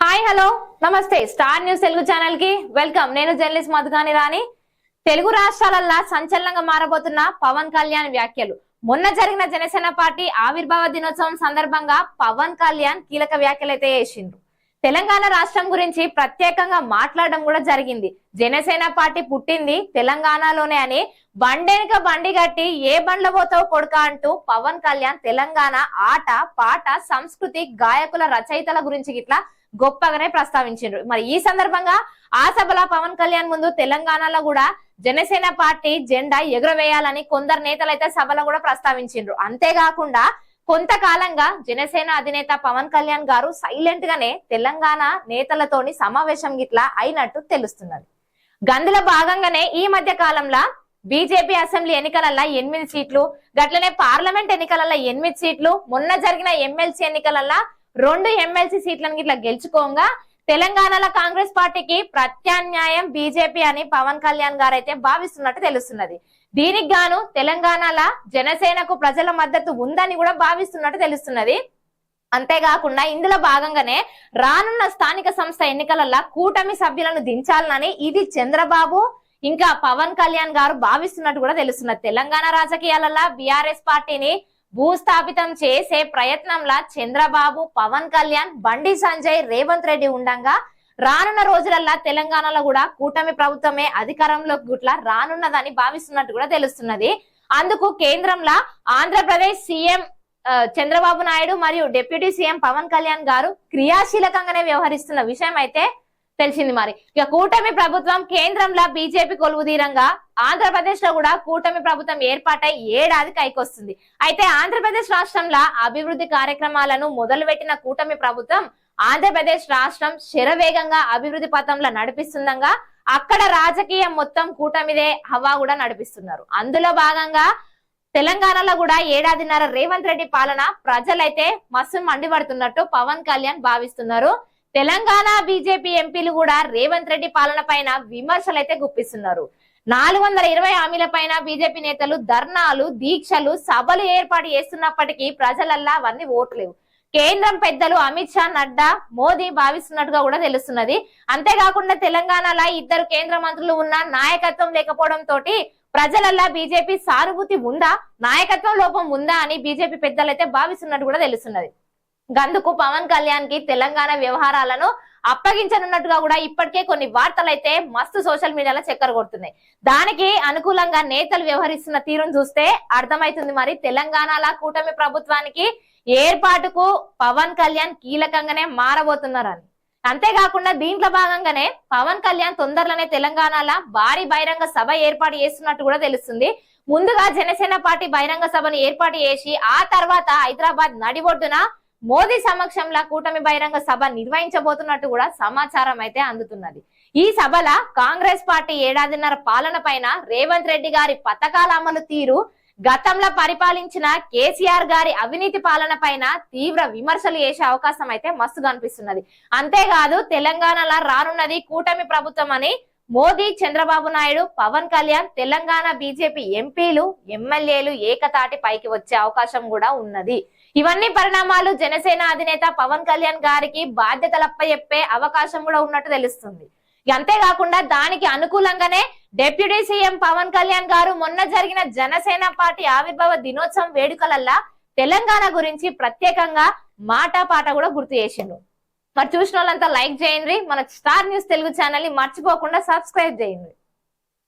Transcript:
Hi hello నమస్తే star news Telugu ఛానల్కి welcome నేను జర్నలిస్ట్ మధుగాని రాణి. తెలుగు రాష్ట్రాలల్లా సంచలనంగా మారబోతున్న పవన్ కళ్యాణ్ వ్యాఖ్యలు. మొన్న జరిగిన జనసేన పార్టీ ఆవిర్భావ దినోత్సవం సందర్భంగా పవన్ కళ్యాణ్ కీలక వ్యాఖ్యలు అయితే చేసిండ్రు. తెలంగాణ రాష్ట్రం గురించి ప్రత్యేకంగా మాట్లాడడం కూడా జరిగింది. జనసేన పార్టీ పుట్టింది తెలంగాణలోనే అని బండెనక బండి గట్టి ఏ బండ్ల పోతావు కొడుక అంటూ పవన్ కళ్యాణ్ తెలంగాణ ఆట పాట సంస్కృతి గాయకుల రచయితల గురించి గిట్లా గొప్పగానే ప్రస్తావించారు మరి ఈ సందర్భంగా ఆ సభలో పవన్ కళ్యాణ్ ముందు తెలంగాణలో కూడా జనసేన పార్టీ జెండా ఎగురవేయాలని కొందరు నేతలు అయితే సభలో కూడా ప్రస్తావించారు అంతేకాకుండా కొంతకాలంగా జనసేన అధినేత పవన్ కళ్యాణ్ గారు సైలెంట్ గానే తెలంగాణ నేతలతోని సమావేశం గిట్లా అయినట్టు తెలుస్తున్నది. గందుల భాగంగానే ఈ మధ్య కాలంలో బీజేపీ అసెంబ్లీ ఎన్నికలల్లో ఎనిమిది సీట్లు గట్లనే పార్లమెంట్ ఎన్నికలలో ఎనిమిది సీట్లు మొన్న జరిగిన ఎమ్మెల్సీ ఎన్నికలల్లో రెండు ఎమ్మెల్సీ సీట్లను ఇట్లా గెలుచుకోగా తెలంగాణలో కాంగ్రెస్ పార్టీకి ప్రత్యామ్నాయం బీజేపీ అని పవన్ కళ్యాణ్ గారు అయితే భావిస్తున్నట్టు తెలుస్తున్నది. దీనికి గాను తెలంగాణలో జనసేనకు ప్రజల మద్దతు ఉందని కూడా భావిస్తున్నట్టు తెలుస్తున్నది. అంతేకాకుండా ఇందులో భాగంగానే రానున్న స్థానిక సంస్థ ఎన్నికలలో కూటమి సభ్యులను దించాలని ఇది చంద్రబాబు ఇంకా పవన్ కళ్యాణ్ గారు భావిస్తున్నట్టు కూడా తెలుస్తున్నది. తెలంగాణ రాజకీయాలలో బీఆర్ఎస్ పార్టీని భూస్థాపితం చేసే ప్రయత్నంలా చంద్రబాబు పవన్ కళ్యాణ్ బండి సంజయ్ రేవంత్ రెడ్డి ఉండంగా రానున్న రోజులల్లా తెలంగాణలో కూడా కూటమి ప్రభుత్వమే అధికారంలోకి గుట్ల రానున్నదని భావిస్తున్నట్టు కూడా తెలుస్తున్నది. అందుకు కేంద్రంలో ఆంధ్రప్రదేశ్ సీఎం చంద్రబాబు నాయుడు మరియు డిప్యూటీ సీఎం పవన్ కళ్యాణ్ గారు క్రియాశీలకంగానే వ్యవహరిస్తున్న విషయం అయితే తెలిసింది మరి. ఇక కూటమి ప్రభుత్వం కేంద్రంలో బీజేపీ కొలువుదీరంగా ఆంధ్రప్రదేశ్లో కూడా కూటమి ప్రభుత్వం ఏర్పాటై ఏడాది కైకొస్తుంది అయితే ఆంధ్రప్రదేశ్ రాష్ట్రంలో అభివృద్ధి కార్యక్రమాలను మొదలుపెట్టిన కూటమి ప్రభుత్వం ఆంధ్రప్రదేశ్ రాష్ట్రం శరవేగంగా అభివృద్ధి పథంలో నడిపిస్తుండగా అక్కడ రాజకీయం మొత్తం కూటమిదే హవా కూడా నడిపిస్తున్నారు. అందులో భాగంగా తెలంగాణలో కూడా ఏడాదిన్నర రేవంత్ రెడ్డి పాలన ప్రజలైతే మస్తు మండిపడుతున్నట్టు పవన్ కళ్యాణ్ భావిస్తున్నారు. తెలంగాణ బీజేపీ ఎంపీలు కూడా రేవంత్ రెడ్డి పాలన పైన విమర్శలు అయితే గుప్పిస్తున్నారు. నాలుగు వందల ఇరవై హామీల పైన బీజేపీ నేతలు ధర్నాలు దీక్షలు సభలు ఏర్పాటు చేస్తున్నప్పటికీ ప్రజలల్లా అవన్నీ ఓట్లేవు. కేంద్రం పెద్దలు అమిత్ షా నడ్డా మోదీ భావిస్తున్నట్టుగా కూడా తెలుస్తున్నది. అంతేకాకుండా తెలంగాణలో ఇద్దరు కేంద్ర మంత్రులు ఉన్న నాయకత్వం లేకపోవడం తోటి ప్రజలల్లా బీజేపీ సానుభూతి ఉందా? నాయకత్వం లోపం ఉందా అని బీజేపీ పెద్దలు అయితే భావిస్తున్నట్టు కూడా తెలుస్తున్నది. గందుకు పవన్ కళ్యాణ్కి తెలంగాణ వ్యవహారాలను అప్పగించనున్నట్టుగా కూడా ఇప్పటికే కొన్ని వార్తలు అయితే మస్తు సోషల్ మీడియాలో చక్కర కొడుతున్నాయి. దానికి అనుకూలంగా నేతలు వ్యవహరిస్తున్న తీరును చూస్తే అర్థమైతుంది మరి తెలంగాణలో కూటమి ప్రభుత్వానికి ఏర్పాటుకు పవన్ కళ్యాణ్ కీలకంగానే మారబోతున్నారని. అంతేకాకుండా దీంట్లో భాగంగానే పవన్ కళ్యాణ్ తొందరలోనే తెలంగాణలో భారీ బహిరంగ సభ ఏర్పాటు చేస్తున్నట్టు కూడా తెలుస్తుంది. ముందుగా జనసేన పార్టీ బహిరంగ సభను ఏర్పాటు చేసి ఆ తర్వాత హైదరాబాద్ నడిబొడ్డున మోదీ సమక్షంలో కూటమి బహిరంగ సభ నిర్వహించబోతున్నట్టు కూడా సమాచారం అయితే అందుతున్నది. ఈ సభల కాంగ్రెస్ పార్టీ ఏడాదిన్నర పాలన పైన రేవంత్ రెడ్డి గారి పథకాల అమలు తీరు గతంలో పరిపాలించిన కేసీఆర్ గారి అవినీతి పాలన పైన తీవ్ర విమర్శలు చేసే అవకాశం అయితే మస్తు కనిపిస్తున్నది అంతేకాదు తెలంగాణలో రానున్నది కూటమి ప్రభుత్వం అని Modi Chandrababu Naidu Pawan Kalyan Telangana BJP MPs MLAs ఏకతాటి పైకి వచ్చే అవకాశం కూడా ఉన్నది. ఇవన్నీ పరిణామాలు జనసేన అధినేత పవన్ కళ్యాణ్ గారికి బాధ్యతలప్ప చెప్పే అవకాశం కూడా ఉన్నట్టు తెలుస్తుంది. అంతేకాకుండా దానికి అనుకూలంగానే డిప్యూటీ సీఎం పవన్ కళ్యాణ్ గారు మొన్న జరిగిన జనసేన పార్టీ ఆవిర్భావ దినోత్సవం వేడుకలల్లా తెలంగాణ గురించి ప్రత్యేకంగా మాట పాట కూడా గుర్తు చేసిండు. మరి చూసిన వాళ్ళంతా లైక్ చేయండి. మన స్టార్ న్యూస్ తెలుగు ఛానల్ని మర్చిపోకుండా సబ్స్క్రైబ్ చేయండి.